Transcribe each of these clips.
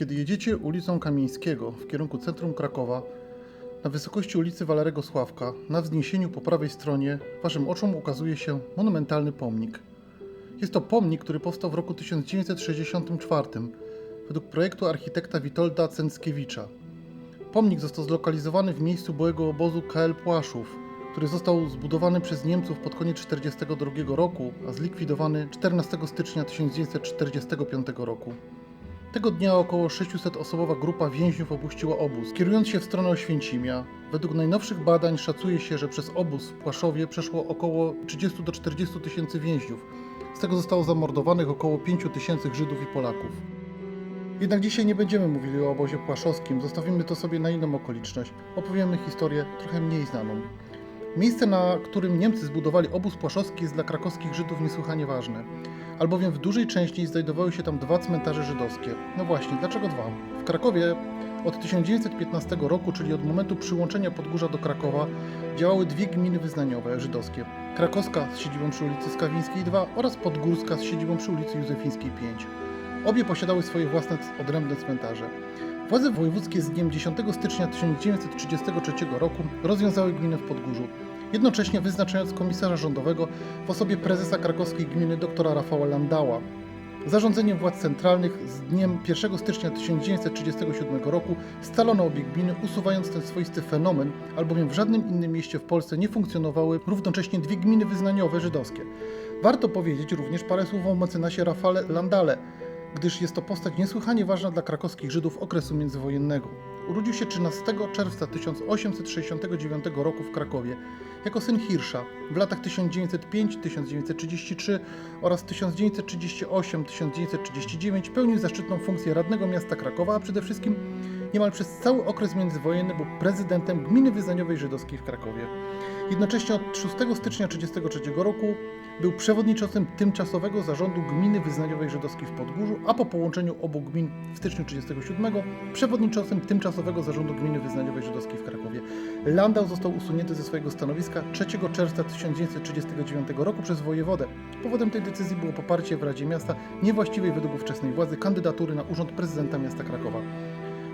Kiedy jedziecie ulicą Kamieńskiego w kierunku centrum Krakowa, na wysokości ulicy Walerego Sławka, na wzniesieniu po prawej stronie, waszym oczom ukazuje się monumentalny pomnik. Jest to pomnik, który powstał w roku 1964 według projektu architekta Witolda Cęckiewicza. Pomnik został zlokalizowany w miejscu byłego obozu KL Płaszów, który został zbudowany przez Niemców pod koniec 1942 roku, a zlikwidowany 14 stycznia 1945 roku. Tego dnia około 600-osobowa grupa więźniów opuściła obóz, kierując się w stronę Oświęcimia. Według najnowszych badań szacuje się, że przez obóz w Płaszowie przeszło około 30 do 40 tysięcy więźniów. Z tego zostało zamordowanych około 5 tysięcy Żydów i Polaków. Jednak dzisiaj nie będziemy mówili o obozie płaszowskim, zostawimy to sobie na inną okoliczność. Opowiemy historię trochę mniej znaną. Miejsce, na którym Niemcy zbudowali obóz płaszowski jest dla krakowskich Żydów niesłychanie ważne, albowiem w dużej części znajdowały się tam dwa cmentarze żydowskie. No właśnie, dlaczego dwa? W Krakowie od 1915 roku, czyli od momentu przyłączenia Podgórza do Krakowa, działały dwie gminy wyznaniowe żydowskie. Krakowska z siedzibą przy ulicy Skawińskiej 2 oraz Podgórska z siedzibą przy ulicy Józefińskiej 5. Obie posiadały swoje własne odrębne cmentarze. Władze wojewódzkie z dniem 10 stycznia 1933 roku rozwiązały gminę w Podgórzu, jednocześnie wyznaczając komisarza rządowego w osobie prezesa krakowskiej gminy dr Rafała Landała. Zarządzeniem władz centralnych z dniem 1 stycznia 1937 roku scalono obie gminy, usuwając ten swoisty fenomen, albowiem w żadnym innym mieście w Polsce nie funkcjonowały równocześnie dwie gminy wyznaniowe żydowskie. Warto powiedzieć również parę słów o mecenasie Rafale Landale, gdyż jest to postać niesłychanie ważna dla krakowskich Żydów okresu międzywojennego. Urodził się 13 czerwca 1869 roku w Krakowie jako syn Hirsza. W latach 1905-1933 oraz 1938-1939 pełnił zaszczytną funkcję radnego miasta Krakowa, a przede wszystkim niemal przez cały okres międzywojenny był prezydentem Gminy Wyznaniowej Żydowskiej w Krakowie. Jednocześnie od 6 stycznia 1933 roku był przewodniczącym tymczasowego zarządu Gminy Wyznaniowej Żydowskiej w Podgórzu, a po połączeniu obu gmin w styczniu 1937 przewodniczącym tymczasowego zarządu Gminy Wyznaniowej Żydowskiej w Krakowie. Landau został usunięty ze swojego stanowiska 3 czerwca 1939 roku przez wojewodę. Powodem tej decyzji było poparcie w Radzie Miasta niewłaściwej według ówczesnej władzy kandydatury na urząd prezydenta miasta Krakowa.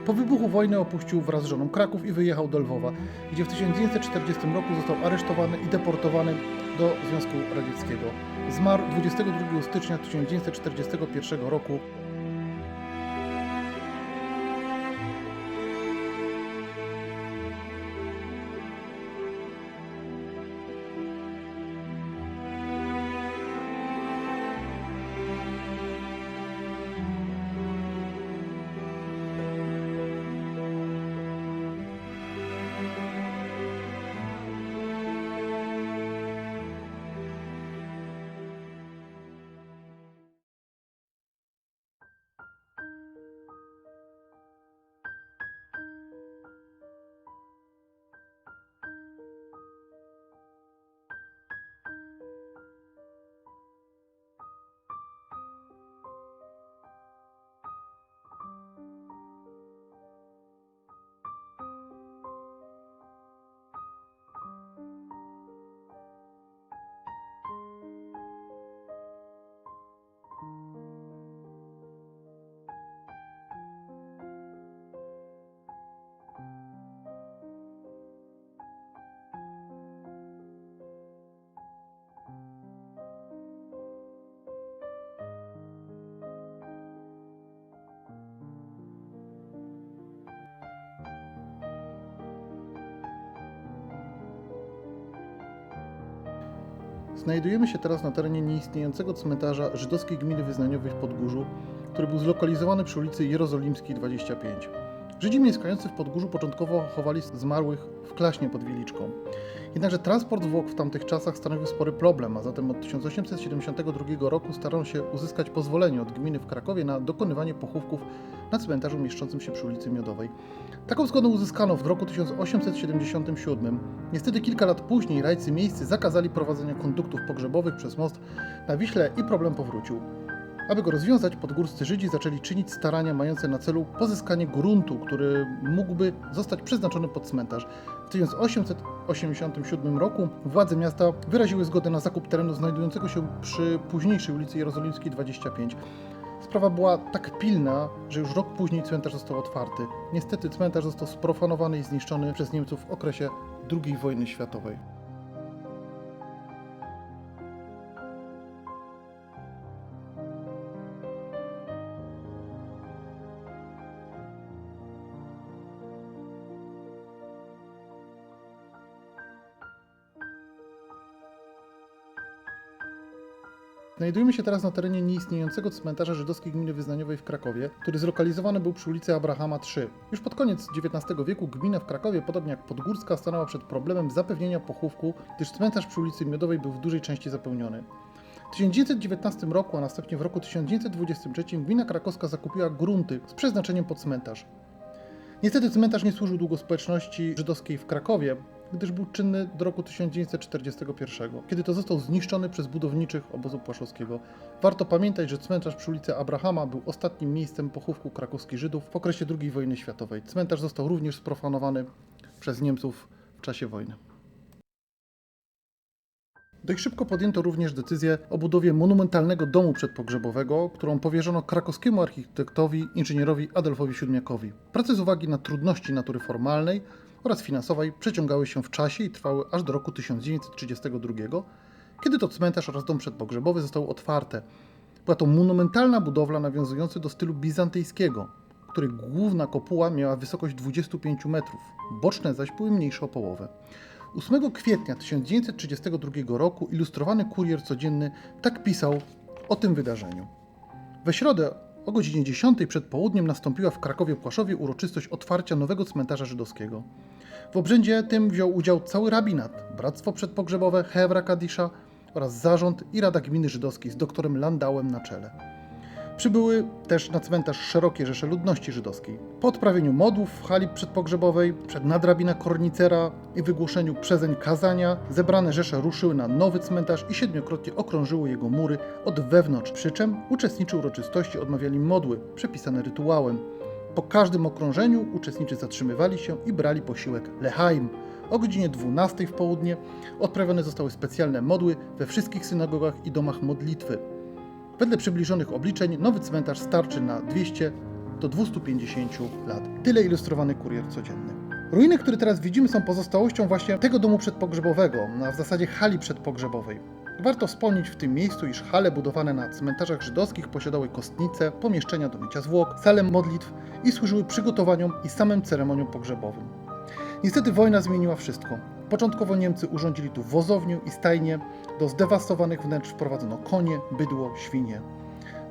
Po wybuchu wojny opuścił wraz z żoną Kraków i wyjechał do Lwowa, gdzie w 1940 roku został aresztowany i deportowany do Związku Radzieckiego. Zmarł 22 stycznia 1941 roku Znajdujemy się teraz na terenie nieistniejącego cmentarza żydowskiej gminy wyznaniowej w Podgórzu, który był zlokalizowany przy ulicy Jerozolimskiej 25. Żydzi mieszkający w Podgórzu początkowo chowali zmarłych w klaśnie pod Wieliczką. Jednakże transport zwłok w tamtych czasach stanowił spory problem, a zatem od 1872 roku starano się uzyskać pozwolenie od gminy w Krakowie na dokonywanie pochówków na cmentarzu mieszczącym się przy ulicy Miodowej. Taką zgodę uzyskano w roku 1877. Niestety kilka lat później rajcy miejscy zakazali prowadzenia konduktów pogrzebowych przez most na Wiśle i problem powrócił. Aby go rozwiązać, podgórscy Żydzi zaczęli czynić starania mające na celu pozyskanie gruntu, który mógłby zostać przeznaczony pod cmentarz. W 1887 roku władze miasta wyraziły zgodę na zakup terenu znajdującego się przy późniejszej ulicy Jerozolimskiej 25. Sprawa była tak pilna, że już rok później cmentarz został otwarty. Niestety cmentarz został sprofanowany i zniszczony przez Niemców w okresie II wojny światowej. Znajdujemy się teraz na terenie nieistniejącego cmentarza żydowskiej gminy wyznaniowej w Krakowie, który zlokalizowany był przy ulicy Abrahama 3. Już pod koniec XIX wieku gmina w Krakowie, podobnie jak Podgórska, stanęła przed problemem zapewnienia pochówku, gdyż cmentarz przy ulicy Miodowej był w dużej części zapełniony. W 1919 roku, a następnie w roku 1923 gmina krakowska zakupiła grunty z przeznaczeniem pod cmentarz. Niestety cmentarz nie służył długo społeczności żydowskiej w Krakowie, gdyż był czynny do roku 1941, kiedy to został zniszczony przez budowniczych obozu płaszowskiego. Warto pamiętać, że cmentarz przy ulicy Abrahama był ostatnim miejscem pochówku krakowskich Żydów w okresie II wojny światowej. Cmentarz został również sprofanowany przez Niemców w czasie wojny. Dość szybko podjęto również decyzję o budowie monumentalnego domu przedpogrzebowego, którą powierzono krakowskiemu architektowi, inżynierowi Adolfowi Siódmiakowi. Prace z uwagi na trudności natury formalnej oraz finansowej przeciągały się w czasie i trwały aż do roku 1932, kiedy to cmentarz oraz dom przedpogrzebowy zostały otwarte. Była to monumentalna budowla nawiązująca do stylu bizantyjskiego, której główna kopuła miała wysokość 25 metrów, boczne zaś były mniejsze o połowę. 8 kwietnia 1932 roku ilustrowany kurier codzienny tak pisał o tym wydarzeniu. We środę o godzinie 10 przed południem nastąpiła w Krakowie Płaszowie uroczystość otwarcia nowego cmentarza żydowskiego. W obrzędzie tym wziął udział cały rabinat, Bractwo Przedpogrzebowe, Hewra Kadisza oraz zarząd i Rada Gminy Żydowskiej z doktorem Landałem na czele. Przybyły też na cmentarz szerokie rzesze ludności żydowskiej. Po odprawieniu modłów w hali przedpogrzebowej, przed nadrabina kornicera i wygłoszeniu przezeń kazania, zebrane rzesze ruszyły na nowy cmentarz i siedmiokrotnie okrążyły jego mury od wewnątrz, przy czym uczestniczy uroczystości odmawiali modły, przepisane rytuałem. Po każdym okrążeniu uczestnicy zatrzymywali się i brali posiłek lehaim. O godzinie 12 w południe odprawione zostały specjalne modły we wszystkich synagogach i domach modlitwy. Wedle przybliżonych obliczeń nowy cmentarz starczy na 200 do 250 lat. Tyle ilustrowany kurier codzienny. Ruiny, które teraz widzimy, są pozostałością właśnie tego domu przedpogrzebowego, a w zasadzie hali przedpogrzebowej. Warto wspomnieć w tym miejscu, iż hale budowane na cmentarzach żydowskich posiadały kostnice, pomieszczenia do mycia zwłok, salę modlitw i służyły przygotowaniom i samym ceremoniom pogrzebowym. Niestety wojna zmieniła wszystko. Początkowo Niemcy urządzili tu wozownię i stajnie, do zdewastowanych wnętrz wprowadzono konie, bydło, świnie.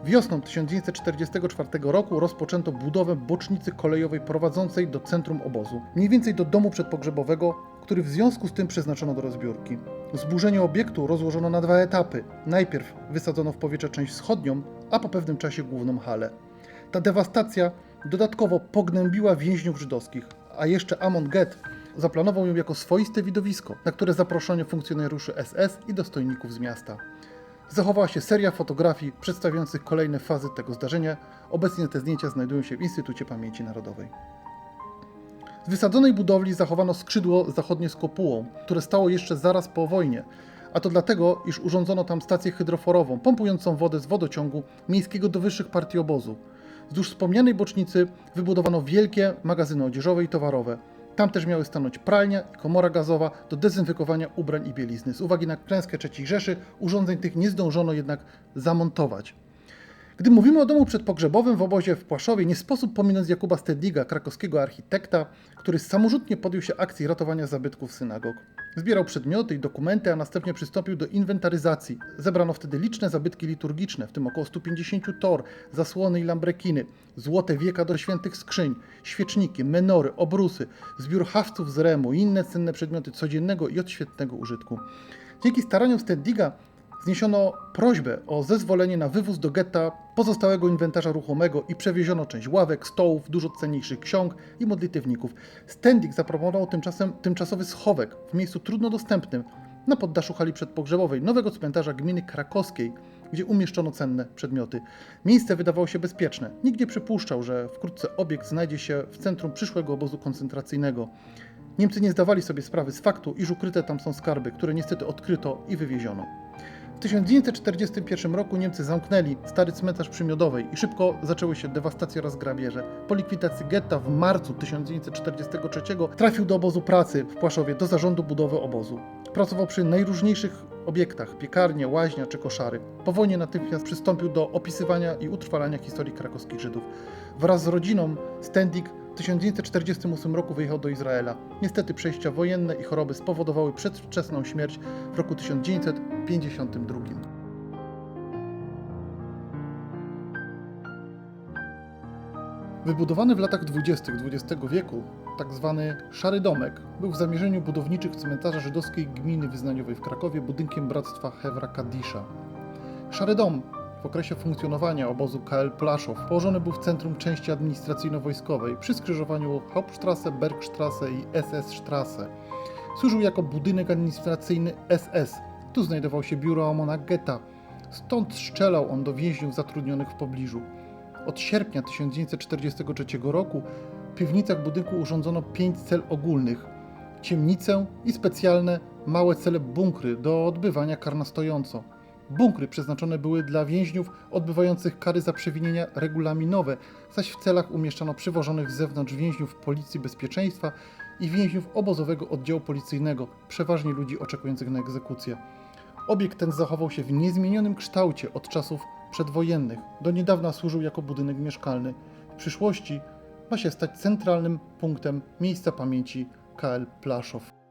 Wiosną 1944 roku rozpoczęto budowę bocznicy kolejowej prowadzącej do centrum obozu, mniej więcej do domu przedpogrzebowego, który w związku z tym przeznaczono do rozbiórki. Zburzenie obiektu rozłożono na dwa etapy. Najpierw wysadzono w powietrze część wschodnią, a po pewnym czasie główną halę. Ta dewastacja dodatkowo pognębiła więźniów żydowskich, a jeszcze Amon Get zaplanował ją jako swoiste widowisko, na które zaproszono funkcjonariuszy SS i dostojników z miasta. Zachowała się seria fotografii przedstawiających kolejne fazy tego zdarzenia. Obecnie te zdjęcia znajdują się w Instytucie Pamięci Narodowej. Z wysadzonej budowli zachowano skrzydło zachodnie z kopułą, które stało jeszcze zaraz po wojnie, a to dlatego, iż urządzono tam stację hydroforową, pompującą wodę z wodociągu miejskiego do wyższych partii obozu. Wzdłuż wspomnianej bocznicy wybudowano wielkie magazyny odzieżowe i towarowe. Tam też miały stanąć pralnia i komora gazowa do dezynfekowania ubrań i bielizny. Z uwagi na klęskę III Rzeszy urządzeń tych nie zdążono jednak zamontować. Gdy mówimy o domu przedpogrzebowym w obozie w Płaszowie, nie sposób pominąć Jakuba Stedliga, krakowskiego architekta, który samorzutnie podjął się akcji ratowania zabytków synagog. Zbierał przedmioty i dokumenty, a następnie przystąpił do inwentaryzacji. Zebrano wtedy liczne zabytki liturgiczne, w tym około 150 tor, zasłony i lambrekiny, złote wieka do świętych skrzyń, świeczniki, menory, obrusy, zbiór hawców z Remu i inne cenne przedmioty codziennego i odświetnego użytku. Dzięki staraniom Stedliga zniesiono prośbę o zezwolenie na wywóz do getta pozostałego inwentarza ruchomego i przewieziono część ławek, stołów, dużo cenniejszych ksiąg i modlitewników. Stendik zaproponował tymczasem tymczasowy schowek w miejscu trudno dostępnym na poddaszu hali przedpogrzebowej nowego cmentarza gminy krakowskiej, gdzie umieszczono cenne przedmioty. Miejsce wydawało się bezpieczne. Nikt nie przypuszczał, że wkrótce obiekt znajdzie się w centrum przyszłego obozu koncentracyjnego. Niemcy nie zdawali sobie sprawy z faktu, iż ukryte tam są skarby, które niestety odkryto i wywieziono. W 1941 roku Niemcy zamknęli stary cmentarz przy Miodowej i szybko zaczęły się dewastacje oraz grabieże. Po likwidacji getta w marcu 1943 trafił do obozu pracy w Płaszowie do zarządu budowy obozu. Pracował przy najróżniejszych obiektach, piekarnie, łaźnia czy koszary. Po wojnie natychmiast przystąpił do opisywania i utrwalania historii krakowskich Żydów. Wraz z rodziną Stendik w 1948 roku wyjechał do Izraela. Niestety przejścia wojenne i choroby spowodowały przedwczesną śmierć w roku 1952. Wybudowany w latach 20. XX wieku tzw. Szary Domek był w zamierzeniu budowniczych cmentarza żydowskiej gminy wyznaniowej w Krakowie budynkiem Bractwa Hewra Kadisza. Szary Dom w okresie funkcjonowania obozu KL Plaszow położony był w centrum części administracyjno-wojskowej przy skrzyżowaniu Hauptstrasse, Bergstrasse i SS-Strasse. Służył jako budynek administracyjny SS. Tu znajdował się biuro Amona Getta. Stąd strzelał on do więźniów zatrudnionych w pobliżu. Od sierpnia 1943 roku w piwnicach budynku urządzono pięć cel ogólnych, ciemnicę i specjalne małe cele bunkry do odbywania kar na stojąco. Bunkry przeznaczone były dla więźniów odbywających kary za przewinienia regulaminowe, zaś w celach umieszczano przywożonych z zewnątrz więźniów Policji Bezpieczeństwa i więźniów obozowego oddziału policyjnego, przeważnie ludzi oczekujących na egzekucję. Obiekt ten zachował się w niezmienionym kształcie od czasów przedwojennych. Do niedawna służył jako budynek mieszkalny. W przyszłości ma się stać centralnym punktem miejsca pamięci KL Plaszow.